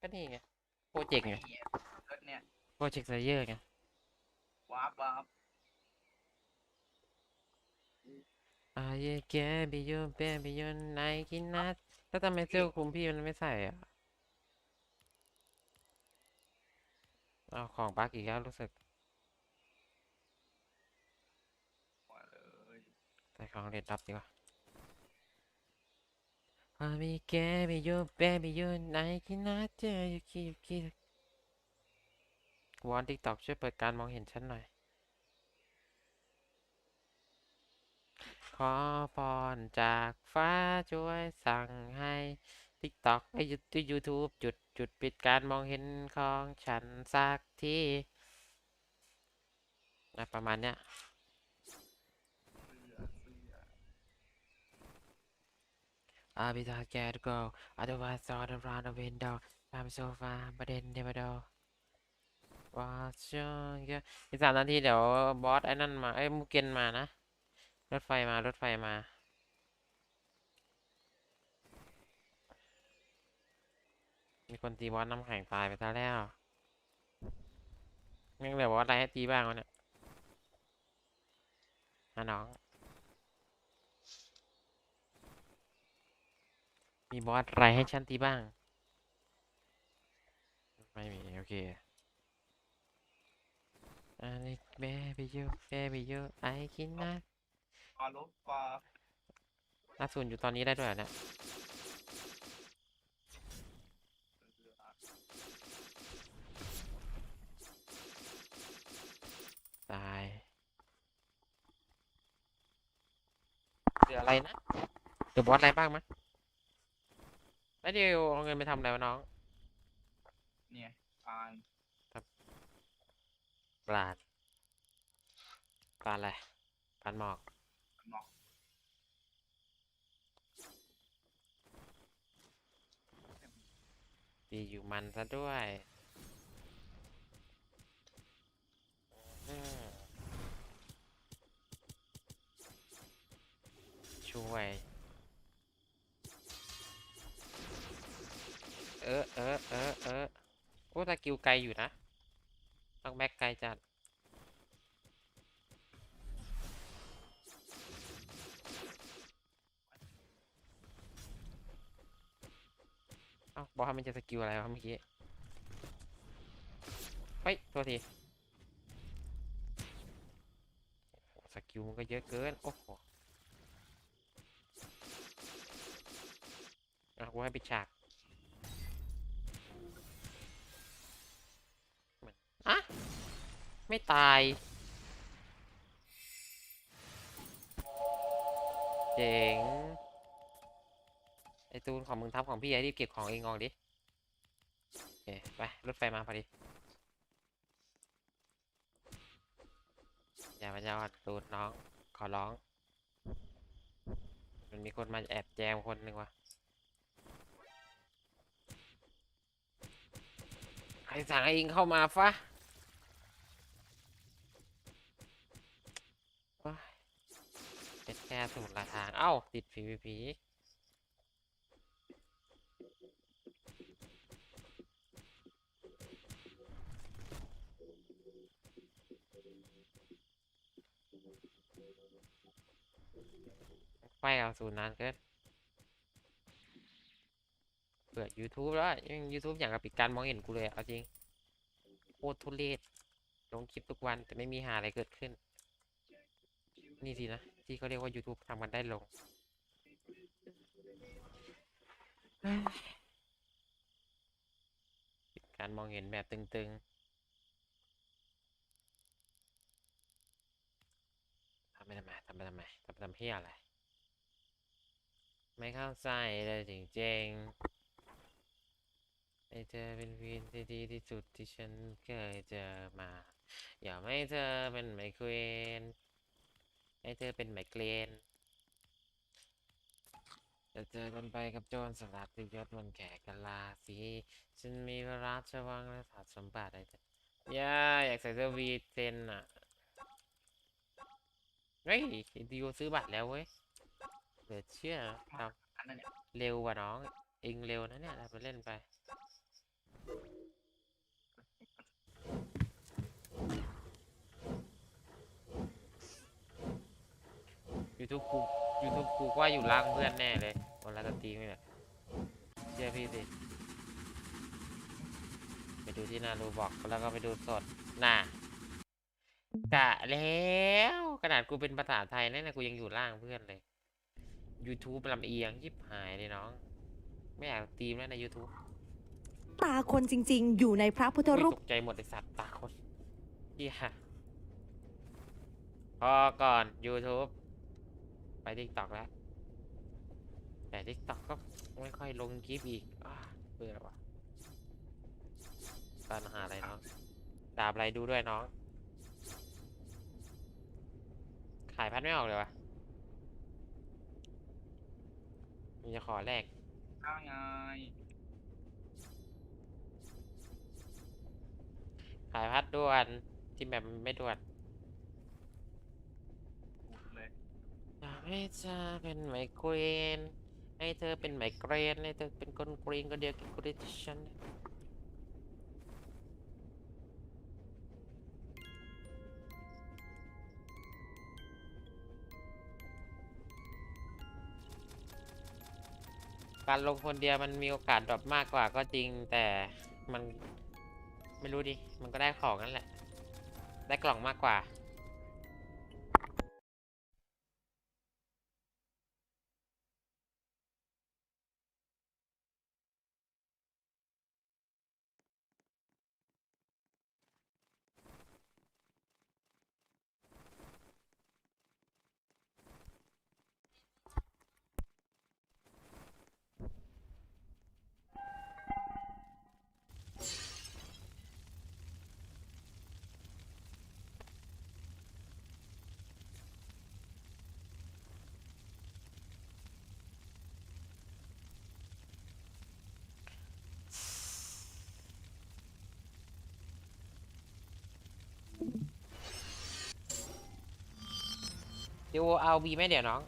ก็นี่ไงโปรเจกต์ไงนี่รถเนี่ยโปรเจกต์ไซเยอร์ไงวาร์ปวาร์ปอาเยแกบิโยเบบิโยไนกินนัทแล้วทำไมเสื้อคลุมพี่มันไม่ใส่อะเอาของบักอีกแล้วรู้สึก มาเลย ใส่ของเด็ดดับดีกว่า อาเยแกบิโยเบบิโยไนกินนัทเจอยูคิยูคิวอนติ๊กต็อกช่วยเปิดการมองเห็นฉันหน่อย ขอพรจากฟ้าช่วยสั่งให้ TikTok ไอ้ยูยูทูบจุดจุดปิดการมองเห็นของฉันสักที่ประมาณเนี้ย เสื้อเสื้อ I'll be the cat go otherwise all around the window I'm so far but then never do Watch your girl อีกสามนาทีเดี๋ยวบอสไอ้นั่นมาเอ้ยมูเกนมานะ รถไฟมารถไฟมา มีคนตีบอสน้ำแข็งตายไปซะแล้วยังเหลือบอสอะไรให้ตีบ้างวะเนี่ยนะน้อง มีบอสอะไรให้ฉันตีบ้าง ไม่มี โอเคอันนี้แม่ไปเยอะแม่ไปเยอะไอ้กินนะปลาลบปลาล่าสุดอยู่ตอนนี้ได้ด้วยเหรอเนี่ยเสื้อตายเหลืออะไรนะเหลือบอสอะไรบ้างมั้ย แล้วเดี๋ยวเอาเงินไปทำอะไรวะน้องเนี่ยปลาปลาดปลาดอะไรปลาดหมอก หมอกดีอยู่มันซะด้วย เออเออเออเออโอ้ตะกิวไกลอยู่นะต้องแบ็กไกลจัดเอ้าบอกให้มันจะสกิลอะไรวะเมื่อกี้เฮ้ยโทษทีสกิลมันก็เยอะเกิน โอ้โหอะกูให้ปิดฉาก ไม่ตายเจ๋งไอตูนของมึงทับของพี่ไอรีบเก็บของเองออกดิโอเคไปรถไฟมาพอดีอย่ามาจ้าอะตูนน้องขอร้อง มันมีคนมาแอบแจมคนหนึ่งวะใครสั่งให้เองเข้ามาฟะโอ้ย เป็นแค่สูตรละทาง เอ้า ติด PVP ไฟเอาสูตรนานเกินเปิด YouTube แล้วยัง YouTube อย่างกับปิดการมองเห็นกูเลย เอาจริง โคตรทุเรศลงคลิปทุกวันแต่ไม่มีหาอะไรเกิดขึ้น นี่สินะ ที่เขาเรียกว่า YouTube ทำกันได้ลง การมองเห็นแบบตึงๆทำไปทำไมทำไปทำไมทำไปทำเพี้ยอะไร ไม่เข้าใจเลยจริงๆไอเธอเป็นวีนที่ดีที่สุดที่ฉันเคยเจอมา อย่าให้เธอเป็นไมเกรน ให้เธอเป็นไมเกรนจะเจอกันไปกับโจรสลัดที่ยศมันแขกกะลาสีฉันมีพระราชวังและถาดสมบัติอะไรแต่ย่าอยากใส่เสื้อวีเซนอะเฮ้ยดิวซื้อบัตรแล้วเว้ยเหลือเชื่อครับอันนั้นเนี่ยเร็วกว่าน้องเองเร็วนะเนี่ยทำไปเล่นไป ยูทูบกูยูทูบกูก็ว่าอยู่ล่างเพื่อนแน่เลยวันละสตรีมเนี่ยเชื่อพี่สิไปดูที่หนารูบอกแล้วก็ไปดูสดน่ะกะแล้วขนาดกูเป็นภาษาไทยนั่นนะกูยังอยู่ล่างเพื่อนเลย YouTube ลำเอียงยิบหายเลยน้อง ไม่อยากสตรีมแล้วใน YouTube ตาคนจริง ๆ อยู่ในพระพุทธอุ๊ยรูปตกใจหมดไอสัตว์ตาคนเฮียพอก่อน YouTube ไป TikTok แล้ว แต่ TikTok ก็ไม่ค่อยลงคลิปอีกอาเบื่อว่ะตานหาอะไรน้องดาบอะไรดูด้วยน้อง ขายพัดไม่ออกเลยวะมีจะขอแลกข้างไงขายพัดด่วนที่แบบไม่ด่วน พูดเลย อยาก ให้เธอเป็นไมเกรนให้เธอเป็นไมเกรนให้เธอเป็นคนกรีนก็เดียวกับกูได้ที่ฉันการลงคนเดียวมันมีโอกาสดรอปมากกว่าก็จริงแต่มันไม่รู้ดิ มันก็ได้ของนั่นแหละ ได้กล่องมากกว่า ดี๋ยวเอาวีไหมเดี๋ยวน้อง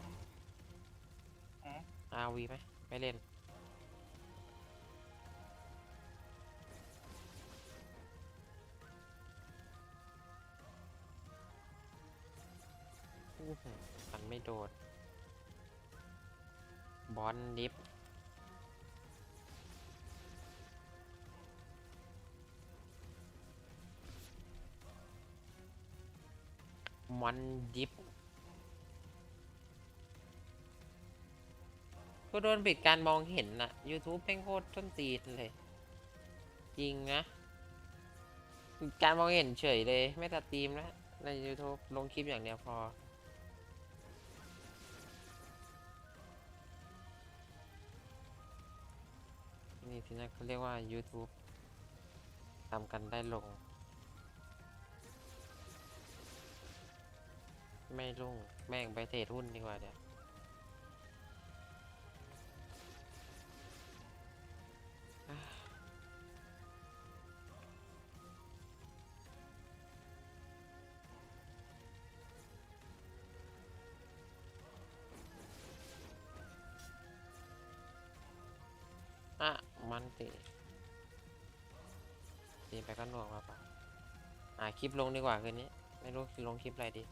อ๋อเอาวีไหมไม่เล่น อื้อหือมันไม่โดน บอลดิฟมันดิฟ ก็โดนปิดการมองเห็นน่ะ YouTube แม่งโคตรต้นตีนเลย จริงนะปิดการมองเห็นเฉยเลย ไม่ตัดตีมแล้วใน YouTube ลงคลิปอย่างเดียวพอนี่ที่นั่นเขาเรียกว่า YouTube ทำกันได้ลง ไม่รุ่งแม่งไปเทรดหุ้นดีกว่าเดี๋ยว มันติตีไปก็หน่วงมาปะอ่าคลิปลงดีกว่าคืนนี้ ไม่รู้ลงคลิปอะไรดี